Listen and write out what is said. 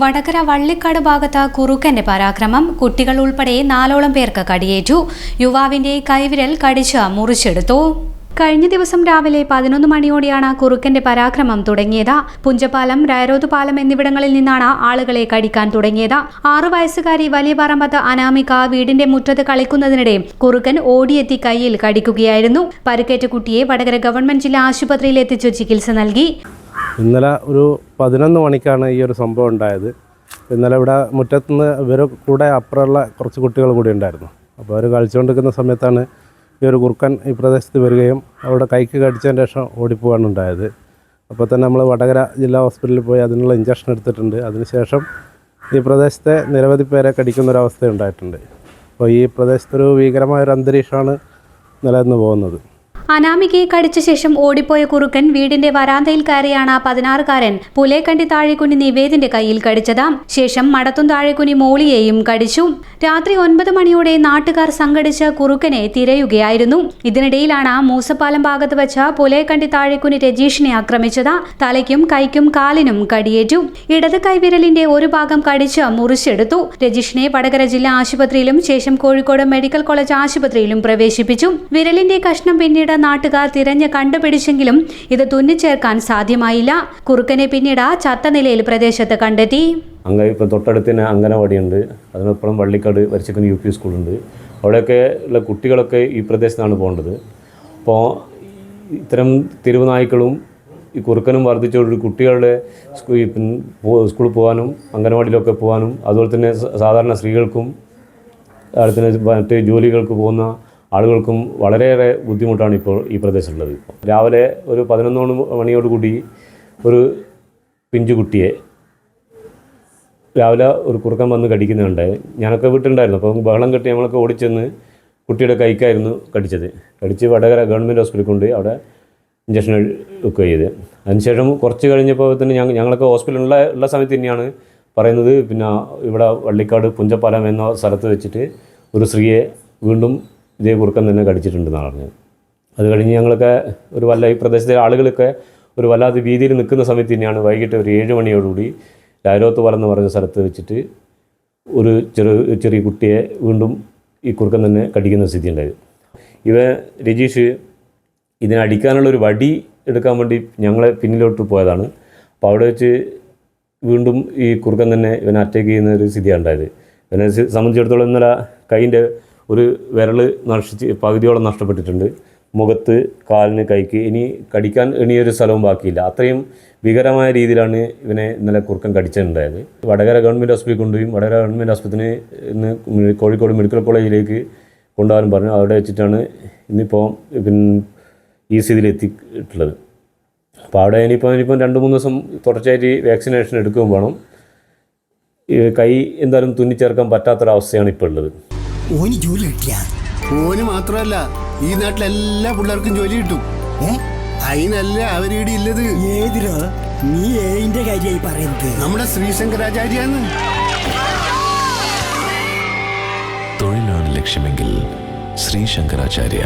വടകര വള്ളിക്കാട് ഭാഗത്ത് കുറുക്കന്റെ പരാക്രമം. കുട്ടികൾ ഉൾപ്പെടെ നാലോളം പേർക്ക് കടിയേറ്റു. യുവാവിന്റെ കൈവിരൽ കടിച്ച് മുറിച്ചെടുത്തു. കഴിഞ്ഞ ദിവസം രാവിലെ പതിനൊന്ന് മണിയോടെയാണ് കുറുക്കന്റെ പരാക്രമം തുടങ്ങിയത്. പുഞ്ചപാലം രായരോത് പാലം എന്നിവിടങ്ങളിൽ നിന്നാണ് ആളുകളെ കടിക്കാൻ തുടങ്ങിയത്. ആറു വയസ്സുകാരി വലിയ പറമ്പത്ത് അനാമിക വീടിന്റെ മുറ്റത്ത് കളിക്കുന്നതിനിടെ കുറുക്കൻ ഓടിയെത്തി കൈയിൽ കടിക്കുകയായിരുന്നു. പരുക്കേറ്റ കുട്ടിയെ വടകര ഗവൺമെന്റ് ജില്ലാ ആശുപത്രിയിൽ എത്തിച്ചു ചികിത്സ നൽകി. ഇന്നലെ ഒരു പതിനൊന്ന് മണിക്കാണ് ഈ ഒരു സംഭവം ഉണ്ടായത്. ഇന്നലെ ഇവിടെ മുറ്റത്തുനിന്ന് ഇവർ കൂടെ അപ്പുറമുള്ള കുറച്ച് കുട്ടികൾ കൂടി ഉണ്ടായിരുന്നു. അപ്പോൾ അവർ കളിച്ചുകൊണ്ടിരിക്കുന്ന സമയത്താണ് ഈ ഒരു കുറുക്കൻ ഈ പ്രദേശത്ത് വരികയും അവിടെ കൈക്ക് കടിച്ചതിന് ശേഷം ഓടിപ്പോവാണ് ഉണ്ടായത്. അപ്പോൾ തന്നെ നമ്മൾ വടകര ജില്ലാ ഹോസ്പിറ്റലിൽ പോയി അതിനുള്ള ഇഞ്ചക്ഷൻ എടുത്തിട്ടുണ്ട്. അതിനുശേഷം ഈ പ്രദേശത്തെ നിരവധി പേരെ കടിക്കുന്ന അവസ്ഥ ഉണ്ടായിട്ടുണ്ട്. അപ്പോൾ ഈ പ്രദേശത്തൊരു ഭീകരമായൊരു അന്തരീക്ഷമാണ് നിലനിന്ന് പോകുന്നത്. അനാമികയെ കടിച്ച ശേഷം ഓടിപ്പോയ കുറുക്കൻ വീടിന്റെ വരാന്തയിൽ കയറിയാണ് പതിനാറുകാരൻ പുലേക്കണ്ടി താഴെക്കുനി നിവേദിന്റെ കയ്യിൽ കടിച്ചത്. ശേഷം മടത്തും താഴെക്കുനി മോളിയെയും കടിച്ചു. രാത്രി ഒൻപത് മണിയോടെ നാട്ടുകാർ സംഘടിച്ച് കുറുക്കനെ തിരയുകയായിരുന്നു. ഇതിനിടയിലാണ് മൂസപ്പാലം ഭാഗത്ത് വെച്ച് പുലേക്കണ്ടി താഴെക്കുനി രജീഷിനെ ആക്രമിച്ചത്. തലയ്ക്കും കൈക്കും കാലിനും കടിയേറ്റു. ഇടത് കൈവിരലിന്റെ ഒരു ഭാഗം കടിച്ച് മുറിച്ചെടുത്തു. രജീഷിനെ വടകര ജില്ലാ ആശുപത്രിയിലും ശേഷം കോഴിക്കോട് മെഡിക്കൽ കോളേജ് ആശുപത്രിയിലും പ്രവേശിപ്പിച്ചു. വിരലിന്റെ കഷ്ണം പിന്നീട് നാട്ടുകാർ തിരഞ്ഞ് കണ്ടുപിടിച്ചെങ്കിലും ഇത് തുന്നിച്ചേർക്കാൻ സാധ്യമായില്ല. കുറുക്കനെ പിന്നീട് ചത്ത നിലയിൽ പ്രദേശത്ത് കണ്ടെത്തി. അങ്ങ ഇപ്പം തൊട്ടടുത്ത് തന്നെ അംഗനവാടിയുണ്ട് അതിനപ്പുറം വള്ളിക്കാട് വരച്ചക്കൻ യു പി സ്കൂളുണ്ട്. അവിടെയൊക്കെ ഉള്ള കുട്ടികളൊക്കെ ഈ പ്രദേശത്താണ് പോകേണ്ടത്. അപ്പോൾ ഇത്തരം തെരുവുനായ്ക്കളും ഈ കുറുക്കനും വർദ്ധിച്ചോട് കുട്ടികളുടെ സ്കൂളിൽ പോകാനും അംഗനവാടിയിലൊക്കെ പോകാനും അതുപോലെ തന്നെ സാധാരണ സ്ത്രീകൾക്കും അതുപോലെ തന്നെ മറ്റ് ജോലികൾക്ക് പോകുന്ന ആളുകൾക്കും വളരെയേറെ ബുദ്ധിമുട്ടാണ് ഇപ്പോൾ ഈ പ്രദേശത്തുള്ളത്. രാവിലെ ഒരു പതിനൊന്ന് മണിയോടുകൂടി ഒരു പിഞ്ചു കുട്ടിയെ രാവിലെ ഒരു കുറുക്കൻ വന്ന് കടിക്കുന്നുണ്ടായി ഞാനൊക്കെ വീട്ടിലുണ്ടായിരുന്നു. അപ്പം ബഹളം കെട്ടി നമ്മളൊക്കെ ഓടിച്ചെന്ന് കുട്ടിയുടെ കൈക്കായിരുന്നു കടിച്ചത്. കടിച്ച് വടകര ഗവൺമെന്റ് ഹോസ്പിറ്റലിൽ കൊണ്ട് അവിടെ ഇഞ്ചക്ഷൻ ഒക്കെ ചെയ്ത്. അതിനുശേഷം കുറച്ച് കഴിഞ്ഞപ്പോൾ തന്നെ ഞങ്ങൾ ഞങ്ങളൊക്കെ ഹോസ്പിറ്റലിലുള്ള ഉള്ള സമയത്ത് തന്നെയാണ് പറയുന്നത്. പിന്നെ ഇവിടെ വള്ളിക്കാട് പുഞ്ചപ്പാലം എന്ന സ്ഥലത്ത് വെച്ചിട്ട് ഒരു സ്ത്രീയെ വീണ്ടും ഇതേ കുറുക്കൻ തന്നെ കടിച്ചിട്ടുണ്ടെന്നാണ് പറഞ്ഞത്. അത് കഴിഞ്ഞ് ഞങ്ങളൊക്കെ ഒരു വല്ല ഈ പ്രദേശത്തെ ആളുകളൊക്കെ ഒരു വല്ലാത്ത ഭീതിയിൽ നിൽക്കുന്ന സമയത്ത് തന്നെയാണ് വൈകിട്ട് ഒരു ഏഴ് മണിയോടുകൂടി രാരോത്ത് എന്ന് പറഞ്ഞ സ്ഥലത്ത് വെച്ചിട്ട് ഒരു ചെറു ചെറിയ കുട്ടിയെ വീണ്ടും ഈ കുറുക്കൻ തന്നെ കടിക്കുന്ന സ്ഥിതി ഉണ്ടായത് ഇവ രജീഷ് ഇതിനടിക്കാനുള്ള ഒരു വടി എടുക്കാൻ വേണ്ടി ഞങ്ങളെ പിന്നിലോട്ട് പോയതാണ്. അപ്പോൾ അവിടെ വെച്ച് വീണ്ടും ഈ കുറുക്കൻ തന്നെ ഇവനെ അറ്റാക്ക് ചെയ്യുന്ന ഒരു സ്ഥിതിയാണ് ഉണ്ടായത്. ഇവനെ സംബന്ധിച്ചിടത്തോളം ഇന്നലെ കൈന്റെ ഒരു വിരൽ നശിച്ച് പകുതിയോളം നഷ്ടപ്പെട്ടിട്ടുണ്ട്. മുഖത്ത് കാലിന് കൈക്ക് ഇനി കടിക്കാൻ ഇനിയൊരു സ്ഥലവും ബാക്കിയില്ല. അത്രയും ഭീകരമായ രീതിയിലാണ് ഇവനെ ഇന്നലെ കുറുക്കൻ കടിച്ചിട്ടുണ്ടായത്. വടകര ഗവൺമെന്റ് ഹോസ്പിറ്റലിൽ കൊണ്ടുപോയി വടകര ഗവൺമെന്റ് ആസ്പത്രിയിൽ ഇന്ന് കോഴിക്കോട് മെഡിക്കൽ കോളേജിലേക്ക് കൊണ്ടുപോകാൻ പറഞ്ഞു. അവിടെ വെച്ചിട്ടാണ് ഇന്നിപ്പോൾ പിന്നെ ഈ സ്ഥിതിയിൽ എത്തിയിട്ടുള്ളത്. അപ്പോൾ അവിടെ ഇനിയിപ്പോൾ ഇനിയിപ്പം രണ്ട് മൂന്ന് ദിവസം തുടർച്ചയായിട്ട് വാക്സിനേഷൻ എടുക്കുകയും വേണം. കൈ എന്തായാലും തുന്നിച്ചേർക്കാൻ പറ്റാത്തൊരവസ്ഥയാണ് ഇപ്പോൾ ഉള്ളത്. ജോലി ഓന് മാത്രമല്ല ഈ നാട്ടിലെ എല്ലാ പിള്ളേർക്കും ജോലി കിട്ടും. അതിനല്ല അവരീടെ ഇല്ലത്. ഏതിരോ നീ ഏതിന്റെ കാര്യമായി പറയുന്നത്. നമ്മുടെ ശ്രീശങ്കരാചാര്യാണ് തൊഴിലാണ് ലക്ഷ്യമെങ്കിൽ ശ്രീ ശങ്കരാചാര്യ